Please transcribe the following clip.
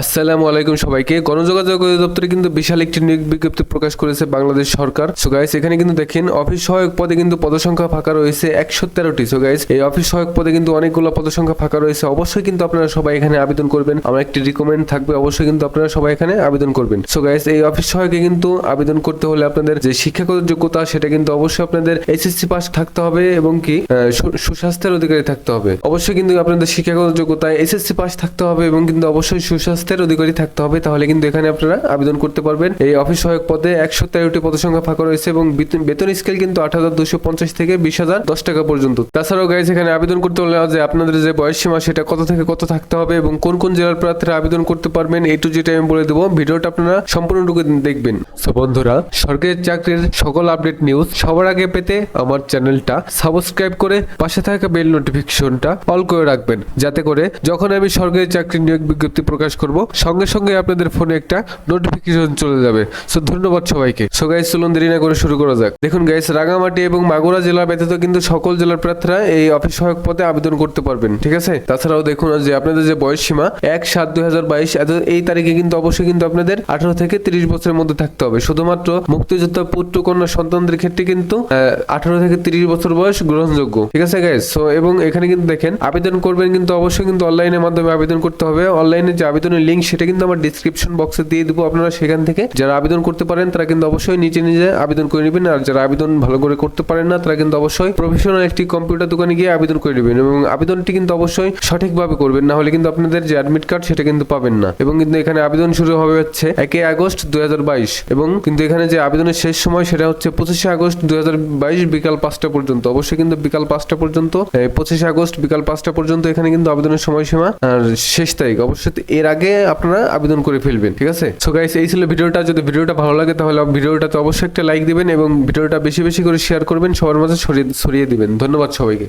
আসসালামু আলাইকুম সবাইকে। গণযোগাযোগ অধিদপ্তরে কিন্তু বিশাল একটি নিয়োগ বিজ্ঞপ্তি প্রকাশ করেছে বাংলাদেশ সরকার। সো গাইস এখানে কিন্তু দেখেন, অফিস সহায়ক পদে কিন্তু পদসংখ্যা ফাঁকা রয়েছে একশো তেরোটি। সো গাইস এই অফিস সহায়ক পদে কিন্তু অনেকগুলো পদসংখ্যা ফাঁকা রয়েছে। অবশ্যই কিন্তু আপনারা সবাই এখানে আবেদন করবেন। আমার একটি রিকমেন্ড থাকবে, অবশ্যই কিন্তু আপনারা সবাই এখানে আবেদন করবেন। সো গাইস এই অফিস সহায়কে কিন্তু আবেদন করতে হলে আপনাদের যে শিক্ষাগত যোগ্যতা, সেটা কিন্তু অবশ্যই আপনাদের এসএসসি পাস থাকতে হবে এবং কি সুস্বাস্থ্যের অধিকারী থাকতে হবে। অবশ্যই কিন্তু আপনাদের শিক্ষাগত যোগ্যতায় এসএসসি পাস থাকতে হবে এবং কিন্তু অবশ্যই সুস্বাস্থ্যের অধিকারী থাকতে হবে, তাহলে কিন্তু এখানে আপনারা আবেদন করতে পারবেন। এই অফিস সহায়ক পদে একশো তেরোটি পদসংখ্যা ফাঁকা রয়েছে এবং বেতন- স্কেল কিন্তু আট হাজার দুশো পঞ্চাশ থেকে বিশ হাজার দশ টাকা পর্যন্ত। তাছাড়াও গাইজ এখানে আবেদন করতে হলে যে আপনাদের যে বয়স সীমা, সেটা কত থেকে কত থাকতে হবে এবং কোন কোন জেলার প্রার্থীরা আবেদন করতে পারবেন এই টু যেটা আমি বলে দেবো। ভিডিওটা আপনারা সম্পূর্ণটুকু দেখবেন। সো বন্ধুরা, সরকারি চাকরির সকল আপডেট নিউজ সবার আগে পেতে আমার চ্যানেলটা সাবস্ক্রাইব করে পাশে থাকা বেল নোটিফিকেশনটা অল করে রাখবেন। যাতে করে যখন আমি সরকারি চাকরি নিয়োগ বিজ্ঞপ্তি প্রকাশ করব সঙ্গে সঙ্গে আপনাদের ফোনে একটা নোটিফিকেশন চলে যাবে। সো ধন্যবাদ সবাইকে। সো গাইস চলুন দেরি না করে শুরু করা যাক। দেখুন গাইস রাঙামাটি এবং মাগুরা জেলা ব্যতীত কিন্তু সকল জেলার প্রার্থীরা এই অফিস সহায়ক পদে আবেদন করতে পারবেন, ঠিক আছে? তাছাড়াও দেখুন যে আপনাদের যে বয়স সীমা, এক সাত দুই হাজার বাইশ এই তারিখে কিন্তু অবশ্যই কিন্তু আপনাদের আঠারো থেকে তিরিশ বছরের মধ্যে থাকতে হবে। শুধুমাত্র মুক্তিযোদ্ধা, পুত্র, কন্যা, সন্তানদের ক্ষেত্রে কিন্তু আঠারো থেকে তিরিশ বছর বয়স গ্রহণযোগ্য, ঠিক আছে গাইস সো এবং এখানে কিন্তু দেখেন, আবেদন করবেন কিন্তু অবশ্যই কিন্তু অনলাইনের মাধ্যমে আবেদন করতে হবে। অনলাইনে যে আবেদনের লিঙ্ক সেটা কিন্তু আমার ডিসক্রিপশন বক্সে দিয়ে দেবো। আপনারা সেখান থেকে যারা আবেদন করতে পারেন, তারা কিন্তু অবশ্যই নিজে নিজে আবেদন করে নেবেন। আর যারা আবেদন ভালো করে করতে পারেন না, তারা কিন্তু অবশ্যই প্রফেশনাল একটি কম্পিউটার দোকানে গিয়ে আবেদন করে নেবেন এবং আবেদনটি কিন্তু অবশ্যই সঠিকভাবে করবেন। না হলে কিন্তু আপনাদের যে অ্যাডমিট কার্ড সেটা কিন্তু পাবেন না। এবং কিন্তু এখানে আবেদন শুরু হবে হচ্ছে একে আগস্ট দুই হাজার বাইশ এবং কিন্তু এখানে যে আবেদনের শেষ সময়, সেটা হচ্ছে পঁচিশে আগস্ট দুই হাজার বাইশ বিকাল পাঁচটা পর্যন্ত। অবশ্যই কিন্তু বিকাল পাঁচটা পর্যন্ত পঁচিশে আগস্ট বিকাল পাঁচটা পর্যন্ত এখানে কিন্তু আবেদনের সময়সীমা, আর শেষ তারিখ। অবশ্যই এর আপনারা আবেদন করে ফেলবেন, ঠিক আছে? সো গাইস এই ছিল ভিডিওটা। যদি ভিডিওটা ভালো লাগে, তাহলে ভিডিওটাতে অবশ্যই একটা লাইক দিবেন এবং ভিডিওটা বেশি বেশি করে শেয়ার করবেন। সবার মাঝে ছড়িয়ে দিবেন। ধন্যবাদ সবাইকে।